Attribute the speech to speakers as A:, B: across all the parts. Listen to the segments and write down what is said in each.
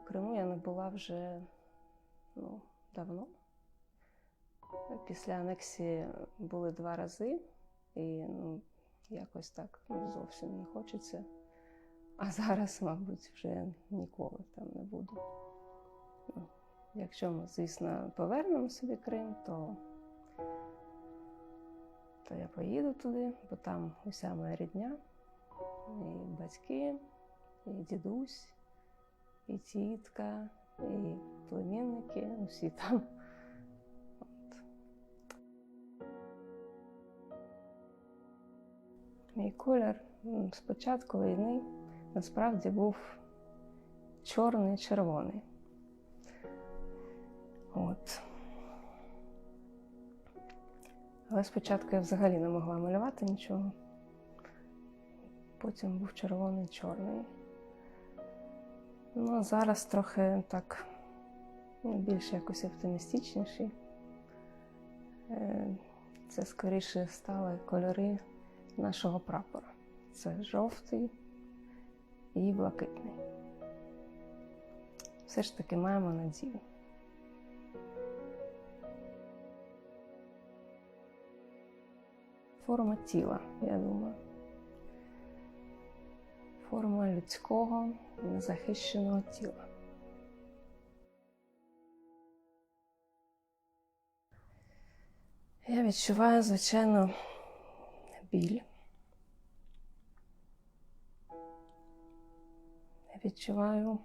A: У Криму я не була вже ну, давно. Після анексії були два рази, і ну, якось так ну, зовсім не хочеться. А зараз, мабуть, вже ніколи там не буду. Ну, якщо ми, звісно, повернемо собі Крим, то, то я поїду туди, бо там уся моя рідня, і батьки, і дідусь, і тітка, і племінники, усі там. От. Мій колір з початку війни насправді був чорний червоний. От. Але спочатку я взагалі не могла малювати нічого. Потім був червоний чорний. Ну, зараз трохи так ну, більш якось оптимістичніший. Е, Це скоріше стали кольори нашого прапора. Це жовтий і блакитний. Все ж таки маємо надію. Форма тіла, я думаю. Форма людського незахищеного тіла. Я відчуваю, звичайно, біль. Я відчуваю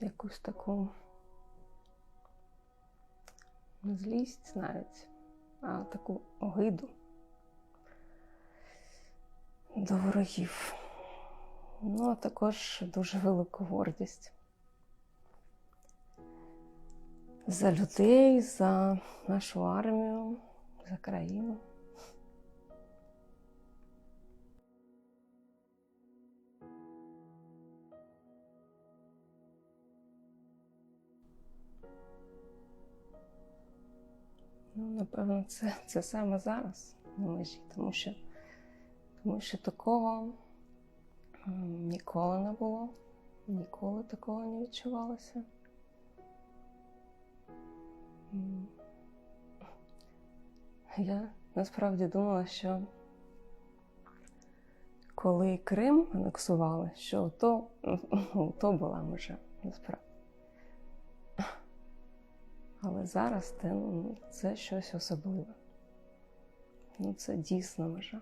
A: якусь таку злість навіть, а таку огиду до ворогів. Ну, а також дуже велику гордість за людей, за нашу армію, за країну. Ну, напевно, це, це саме зараз на межі, тому що, тому що такого ніколи не було, ніколи такого не відчувалося. Я насправді думала, що коли Крим анексували, що то, ну, то була межа насправді. Але зараз це, ну, це щось особливе. Ну, це дійсна межа.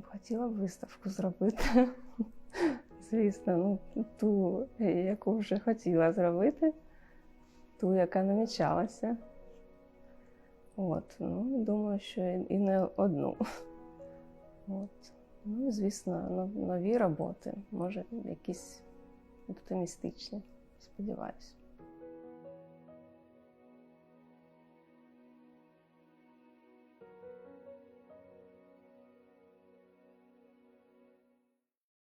A: Хотіла виставку зробити. Звісно, ну, ту, яку вже хотіла зробити, ту, яка намічалася. От, ну, думаю, що і не одну. От. Ну, звісно, нові роботи, може, якісь оптимістичні, сподіваюся.